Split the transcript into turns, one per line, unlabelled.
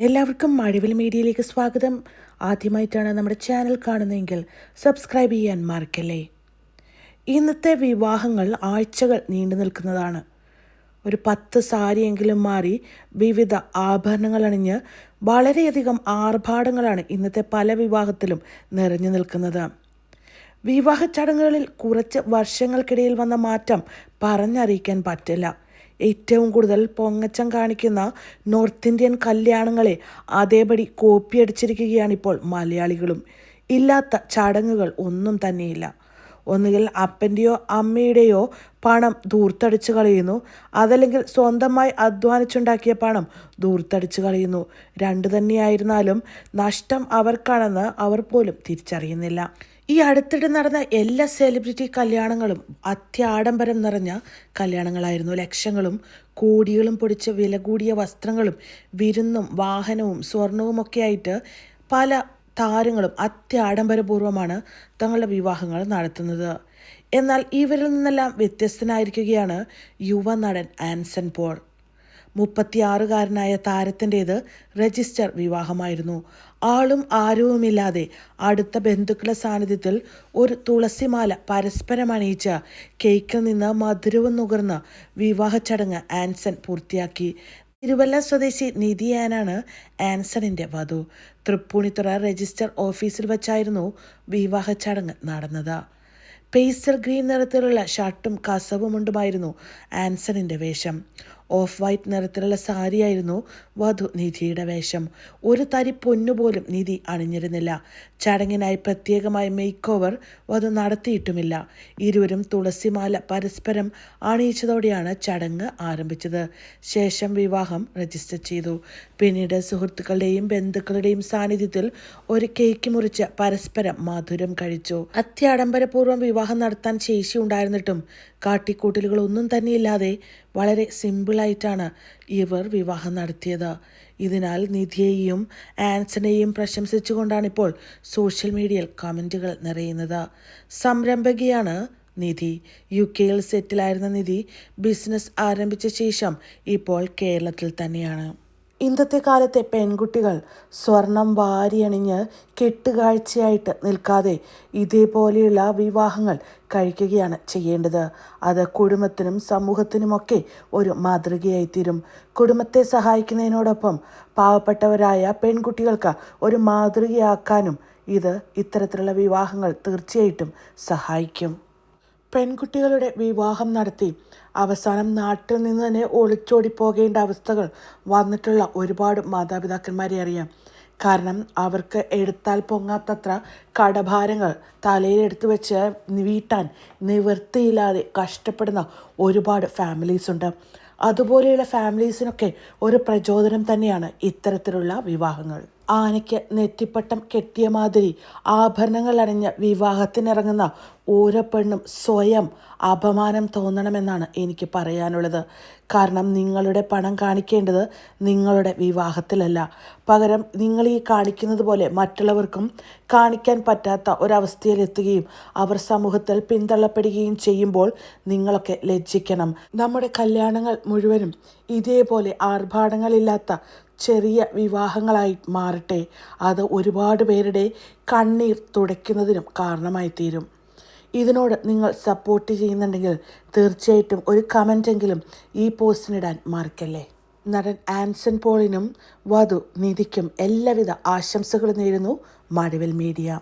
എല്ലാവർക്കും മഴവിൽ മീഡിയയിലേക്ക് സ്വാഗതം. ആദ്യമായിട്ടാണ് നമ്മുടെ ചാനൽ കാണുന്നതെങ്കിൽ സബ്സ്ക്രൈബ് ചെയ്യാൻ മറക്കല്ലേ. ഇന്നത്തെ വിവാഹങ്ങൾ ആഴ്ചകൾ നീണ്ടു നിൽക്കുന്നതാണ്. ഒരു പത്ത് സാരിയെങ്കിലും മാറി വിവിധ ആഭരണങ്ങൾ അണിഞ്ഞ് വളരെയധികം ആർഭാടങ്ങളാണ് ഇന്നത്തെ പല വിവാഹത്തിലും നിറഞ്ഞു നിൽക്കുന്നത്. വിവാഹ ചടങ്ങുകളിൽ കുറച്ച് വർഷങ്ങൾക്കിടയിൽ വന്ന മാറ്റം പറഞ്ഞറിയിക്കാൻ പറ്റില്ല. ഏറ്റവും കൂടുതൽ പൊങ്ങച്ചം കാണിക്കുന്ന നോർത്ത് ഇന്ത്യൻ കല്യാണങ്ങളെ അതേപടി കോപ്പിയടിച്ചിരിക്കുകയാണ് ഇപ്പോൾ മലയാളികളും. ഇല്ലാത്ത ചടങ്ങുകൾ ഒന്നും തന്നെയില്ല. ഒന്നുകിൽ അപ്പന്റെയോ അമ്മയുടെയോ പണം ദൂർത്തടിച്ച് കളയുന്നു. അതല്ലെങ്കിൽ സ്വന്തമായി അധ്വാനിച്ചുണ്ടാക്കിയ പണം ദൂർത്തടിച്ച് കളയുന്നു. രണ്ടു തന്നെയായിരുന്നാലും നഷ്ടം അവർക്കാണെന്ന് അവർ പോലും തിരിച്ചറിയുന്നില്ല. ഈ അടുത്തിടെ നടന്ന എല്ലാ സെലിബ്രിറ്റി കല്യാണങ്ങളും അത്യാഡംബരം നിറഞ്ഞ കല്യാണങ്ങളായിരുന്നു. ലക്ഷങ്ങളും കോടികളും പൊടിച്ച വില കൂടിയ വസ്ത്രങ്ങളും വിരുന്നും വാഹനവും സ്വർണവും ഒക്കെ ആയിട്ട് പല താരങ്ങളും അത്യാഡംബരപൂർവമാണ് തങ്ങളുടെ വിവാഹങ്ങൾ നടത്തുന്നത്. എന്നാൽ ഇവരിൽ നിന്നെല്ലാം വ്യത്യസ്തനായിരിക്കുകയാണ് യുവ നടൻ ആൻസൺ പോൾ. മുപ്പത്തിയാറുകാരനായ താരത്തിന്റേത് രജിസ്റ്റർ വിവാഹമായിരുന്നു. ആളും ആരവുമില്ലാതെ അടുത്ത ബന്ധുക്കളുടെ സാന്നിധ്യത്തിൽ ഒരു തുളസിമാല പരസ്പരം അണിയിച്ച കേക്കിൽ നിന്ന് മധുരവും നുകർന്ന വിവാഹ ചടങ്ങ് ആൻസൺ പൂർത്തിയാക്കി. തിരുവല്ല സ്വദേശി നിധി ആനാണ് ആൻസണിന്റെ വധു. തൃപ്പൂണിത്തുറ രജിസ്റ്റർ ഓഫീസിൽ വച്ചായിരുന്നു വിവാഹ ചടങ്ങ് നടന്നത്. പേസ്റ്റൽ ഗ്രീൻ നിറത്തിലുള്ള ഷർട്ടും കസവുമുണ്ടുമായിരുന്നു ആൻസണിന്റെ വേഷം. ഓഫ് വൈറ്റ് നിറത്തിലുള്ള സാരിയായിരുന്നു വധു നിധിയുടെ വേഷം. ഒരു തരി പൊന്നുപോലും നിധി അണിഞ്ഞിരുന്നില്ല. ചടങ്ങിനായി പ്രത്യേകമായ മേക്ക് ഓവർ വധു നടത്തിയിട്ടുമില്ല. ഇരുവരും തുളസിമാല പരസ്പരം അണിയിച്ചതോടെയാണ് ചടങ്ങ് ആരംഭിച്ചത്. ശേഷം വിവാഹം രജിസ്റ്റർ ചെയ്തു. പിന്നീട് സുഹൃത്തുക്കളുടെയും ബന്ധുക്കളുടെയും സാന്നിധ്യത്തിൽ ഒരു കേക്ക് മുറിച്ച് പരസ്പരം മധുരം കഴിച്ചു. അത്യാഡംബരപൂർവം വിവാഹം നടത്താൻ ശേഷി ഉണ്ടായിരുന്നിട്ടും കാട്ടിക്കൂട്ടലുകൾ ഒന്നും തന്നെയില്ലാതെ വളരെ സിമ്പിളായിട്ടാണ് ഇവർ വിവാഹം നടത്തിയത്. ഇതിനാൽ നിധിയെയും പ്രശംസിച്ചുകൊണ്ടാണ് ഇപ്പോൾ സോഷ്യൽ മീഡിയയിൽ കമന്റുകൾ നിറയുന്നത്. സംരംഭകയാണ് നിധി. യു കെയിൽ സെറ്റിലായിരുന്ന നിധി ബിസിനസ് ആരംഭിച്ച ശേഷം ഇപ്പോൾ കേരളത്തിൽ തന്നെയാണ്. ഇന്നത്തെ കാലത്തെ പെൺകുട്ടികൾ സ്വർണം വാരിയണിഞ്ഞ് കെട്ടുകാഴ്ചയായിട്ട് നിൽക്കാതെ ഇതേപോലെയുള്ള വിവാഹങ്ങൾ കഴിക്കുകയാണ് ചെയ്യേണ്ടത്. അത് കുടുംബത്തിനും സമൂഹത്തിനുമൊക്കെ ഒരു മാതൃകയായി തീരും കുടുംബത്തെ സഹായിക്കുന്നതിനോടൊപ്പം പാവപ്പെട്ടവരായ പെൺകുട്ടികൾക്ക് ഒരു മാതൃകയാക്കാനും ഇത് ഇത്തരത്തിലുള്ള വിവാഹങ്ങൾ തീർച്ചയായിട്ടും സഹായിക്കും. പെൺകുട്ടികളുടെ വിവാഹം നടത്തി. അവസാനം നാട്ടിൽ നിന്ന് തന്നെ ഒളിച്ചോടി പോകേണ്ട അവസ്ഥകൾ വന്നിട്ടുള്ള ഒരുപാട് മാതാപിതാക്കന്മാരെ അറിയാം. കാരണം അവർക്ക് എടുത്താൽ പൊങ്ങാത്തത്ര കടഭാരങ്ങൾ തലയിലെടുത്ത് വെച്ച് വീട്ടാൻ നിവൃത്തിയില്ലാതെ കഷ്ടപ്പെടുന്ന ഒരുപാട് ഫാമിലീസ് ഉണ്ട്. അതുപോലെയുള്ള ഫാമിലീസിനൊക്കെ ഒരു പ്രചോദനം തന്നെയാണ് ഇത്തരത്തിലുള്ള വിവാഹങ്ങൾ. ആനയ്ക്ക് നെറ്റിപ്പട്ടം കെട്ടിയ മാതിരി ആഭരണങ്ങൾ അണിഞ്ഞ വിവാഹത്തിനിറങ്ങുന്ന ഓരോ പെണ്ണും സ്വയം അപമാനം തോന്നണമെന്നാണ് എനിക്ക് പറയാനുള്ളത്. കാരണം നിങ്ങളുടെ പണം കാണിക്കേണ്ടത് നിങ്ങളുടെ വിവാഹത്തിലല്ല. പകരം നിങ്ങൾ ഈ കാണിക്കുന്നത് പോലെ മറ്റുള്ളവർക്കും കാണിക്കാൻ പറ്റാത്ത ഒരവസ്ഥയിലെത്തുകയും അവർ സമൂഹത്തിൽ പിന്തള്ളപ്പെടുകയും ചെയ്യുമ്പോൾ നിങ്ങളൊക്കെ ലജ്ജിക്കണം. നമ്മുടെ കല്യാണങ്ങൾ മുഴുവനും ഇതേപോലെ ആർഭാടങ്ങളില്ലാത്ത ചെറിയ വിവാഹങ്ങളായി മാറട്ടെ. അത് ഒരുപാട് പേരുടെ കണ്ണീർ തുടയ്ക്കുന്നതിനും കാരണമായി തീരും ഇതിനോട് നിങ്ങൾ സപ്പോർട്ട് ചെയ്യുന്നുണ്ടെങ്കിൽ തീർച്ചയായിട്ടും ഒരു കമന്റെങ്കിലും ഈ പോസ്റ്റിനിടാൻ മറക്കല്ലേ. നടൻ ആൻസൺ പോളിനും വധു നിധിക്കും എല്ലാവിധ ആശംസകളും നേരുന്നു മഴവിൽ മീഡിയ